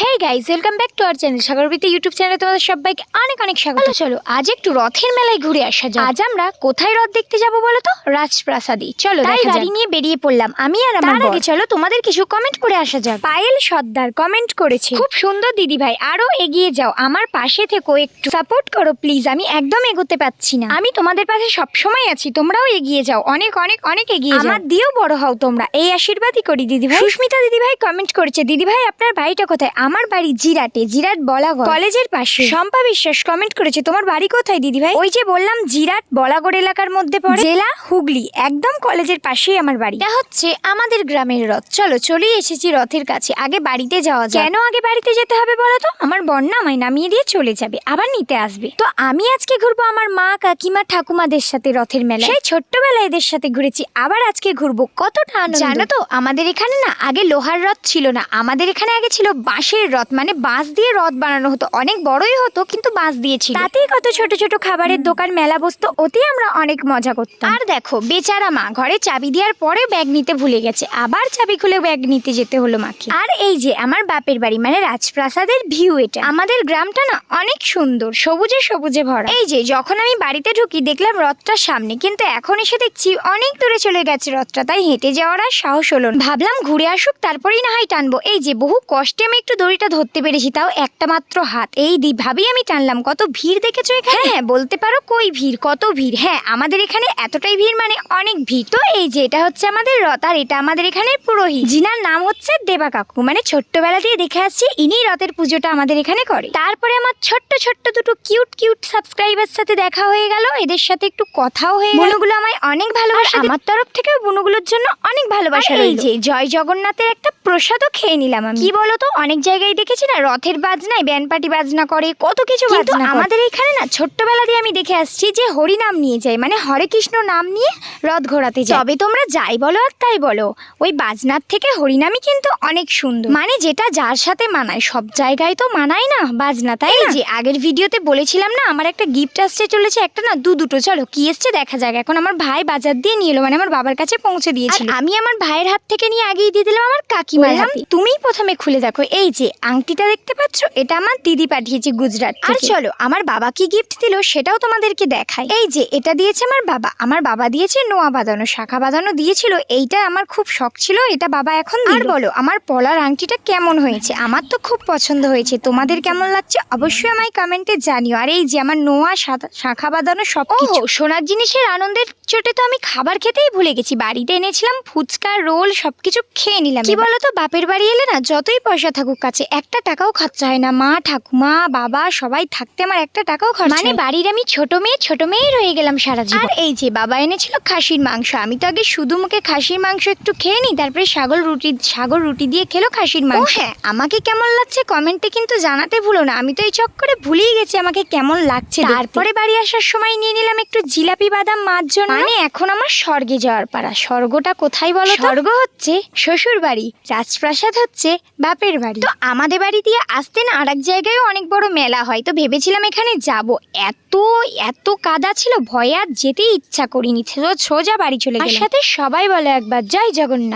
Hey guys welcome back to our channel Sagarbritti YouTube চ্যানেলে তোমাদের সবাইকে অনেক অনেক স্বাগত। চলো আজ একটু রথের মেলায় ঘুরে আসা যাক। আজ আমরা কোথায় রথ দেখতে যাব বলো তো? রাজপ্রাসাদে। চলো তাই গাড়ি নিয়ে বেরিয়ে পড়লাম। আমি আর আমার আগে চলো তোমাদের কিছু কমেন্ট করে আসা যাক। পায়েল সর্দার কমেন্ট করেছে। খুব সুন্দর দিদি ভাই আরও এগিয়ে যাও। আমার পাশে থেকো একটু। সাপোর্ট করো প্লিজ আমি একদম এগোতে পাচ্ছি না। আমি তোমাদের পাশে সব সময় আছি তোমরাও এগিয়ে যাও। অনেক অনেক অনেক এগিয়ে যাও। আমার দিয়েও বড় হও তোমরা। এই আশীর্বাদই করি দিদি ভাই। সুস্মিতা দিদি ভাই কমেন্ট করেছে দিদি ভাই আপনার বাড়িটা কোথায়? আমার বাড়ি জিরাটে জিরাট বলাগড়। কলেজের পাশে। শম্পা বিশ্বাস কমেন্ট করেছে তোমার বাড়ি কোথায় দিদি ভাই ওই যে বললাম জিরাট বলাগড় এলাকার মধ্যে পড়ে। জেলা হুগলি একদম কলেজের পাশেই আমার বাড়ি। এটা হচ্ছে আমাদের গ্রামের রথ। চলো চলেই এসেছি রথের কাছে। আগে বাড়িতে যাওয়া যায় কেন আগে বাড়িতে যেতে হবে বলো তো? আমার বন্যা আমায় নামিয়ে দিয়ে চলে যাবে আবার নিতে আসবে। তো আমি আজকে ঘুরবো আমার মা কাকিমা ঠাকুমাদের সাথে রথের মেলা সেই ছোট্টবেলায় এদের সাথে ঘুরেছি আবার আজকে ঘুরবো। কতটা আনন্দ। জানো তো আমাদের এখানে না আগে লোহার রথ ছিল না। আমাদের এখানে আগে ছিল বাঁশের রথ মানে বাঁশ দিয়ে রথ বানানো হতো। অনেক বড়ই হতো কিন্তু বাঁশ দিয়ে ছিল। তাতেই কত ছোট ছোট খাবারের দোকান মেলা বসতো ওতেই আমরা অনেক মজা করতাম। আর দেখো বেচারা মা ঘরে চাবি দেওয়ার পরে ব্যাগ নিতে ভুলে গেছে। আবার চাবি খুলে ব্যাগ নিতে যেতে হলো মাকে। আর এই যে আমার বাপের বাড়ি মানে রাজপ্রাসাদের ভিউ এটা। আমাদের গ্রামটা না অনেক সুন্দর সবুজে সবুজে ভরা। এই যে যখন আমি বাড়িতে ঢুকি দেখলাম রথটার সামনে কিন্তু এখন এসে দেখছি অনেক দূরে চলে গেছে রথটা তাই হেঁটে যাওয়ার আর সাহস হলো ভাবলাম ঘুরে আসুক তারপরেই না হয় টানবো। এই যে বহু কষ্টে আমি একটু দড়িটা ধরতে পেরেছি তাও একটা মাত্র হাত। এই দি ভাবেই আমি টানলাম কত ভিড় দেখেছ এখানে? হ্যাঁ বলতে পারো কই ভিড় কত ভিড়। হ্যাঁ আমাদের এখানে এতটাই ভিড় মানে অনেক ভিড়। তো এই যে এটা হচ্ছে আমাদের রথ আর এটা আমাদের এখানে পুরোহিত। জিনার নাম হচ্ছে দেবা কাকু। মানে ছোট্টবেলা দিয়ে দেখে আসছি ইনি রথের পুজোটা আমাদের এখানে করে। তারপরে আমার ছোট্ট ছোট্ট দুটো কিউট কিউট সাবস্ক্রাইবার সাথে দেখা হয়ে গেল। এদের সাথে একটু কথাও হয়ে গেল। বুনুগুলো আমায় অনেক ভালোবাসে। আমার তরফ থেকে বুনুগুলোর জন্য অনেক ভালোবাসা এই যে জয় জগন্নাথের একটা প্রসাদও খেয়ে নিলাম আমি। কি বলতো অনেক জায়গায় দেখেছি না রথের বাজনায় ব্যান্ড পার্টি বাজনা করে কত কিছু আমাদের এখানে না ছোট্টবেলা দিয়ে আমি দেখে আসছি যে হরি নাম নিয়ে যায় মানে হরে কৃষ্ণ নাম নিয়ে রথ ঘোরাতে যায়। তবে তোমরা যাই বলো আর তাই বলো ওই বাজনার থেকে হরিনামই কিন্তু অনেক সুন্দর। মানে যেটা যার সাথে মানায় সব জায়গায় তো মানায় না বাজনা তাই যে আগের ভিডিওতে বলেছিলাম না আমার একটা গিফট আসছে চলেছে একটা না দু দুটো চলো কি এসছে দেখা যাক এখন আমার ভাই বাজার দিয়ে নিয়ে এলো মানে আমার বাবার কাছে পৌঁছে দিয়েছিল। আমি আমার ভাইয়ের হাত থেকে নিয়ে আগেই দিয়ে দিলাম আমার কাকিমার হাতে। তুমিই প্রথমে খুলে দেখো এই যে আংটিটা দেখতে পাচ্ছ? এটা আমার দিদি পাঠিয়েছে গুজরাট আর চলো আমার বাবা কি গিফট দিল সেটাও তোমাদেরকে দেখাই। এই যে এটা দিয়েছে আমার বাবা। আমার বাবা দিয়েছে নোয়া বাঁধানো শাখা বাঁধানো দিয়েছিল। এইটা আমার খুব শখ ছিল এটা বাবা এখন আর বলো আমার পলার আংটিটা কেমন হয়েছে? আমার তো খুব পছন্দ হয়েছে। তোমাদের কেমন লাগছে? অবশ্যই আমায় কমেন্টে জানিও। আর এই যে আমার নোয়া শাখা বাঁধানো সব কিছু সোনার জিনিসের আনন্দের চোটে তো আমি খাবার খেতেই ভুলে গেছি। বাড়িতে এনেছিলাম ফুচকা রোল সবকিছু খেয়ে নিলাম কি বলো তো বাপের বাড়ি এলে না যতই পয়সা থাকুক কাছে একটা টাকাও খরচা হয় না। মা ঠাকুমা বাবা সবাই থাকতে আমার একটা টাকাও খরচা মানে বাড়ির আমি ছোট মেয়ে ছোট মেয়েই রয়ে গেলাম সারা জীবন। আর এই যে বাবা এনেছিল খাসির মাংস আমি তো আগে শুধু মুখে খাসির মাংস একটু খেয়ে নিই তারপরে সাগর রুটি সাগর রুটি দিয়ে খেলো খাসির মাংস। হ্যাঁ। আমাকে কেমন লাগছে কমেন্টে কিন্তু জানাতে ভুলো না। আমি তো এই চক্করে ভুলেই গেছি আমাকে কেমন লাগছে তারপরে বাড়ি আসার সময় নিয়ে নিলাম একটু জিলাপি বাদাম মার জন্য। মানে এখন আমার স্বর্গে যাওয়ার পাড়া স্বর্গটা কোথায় বলো স্বর্গ হচ্ছে শ্বশুর বাড়ি রাজপ্রাসাদ হচ্ছে বাপের বাড়ি। তো আমাদের বাড়ি দিয়ে আসতে না আর এক জায়গায় অনেক বড় মেলা হয়। তো ভেবেছিলাম এখানে যাব। এত এত কাদা ছিল ভয়ে আর যেতেই ইচ্ছা করিনি। সোজা বাড়ি চলে গেলাম। সাথে সবাই বলে একবার জয় জগন্নাথ।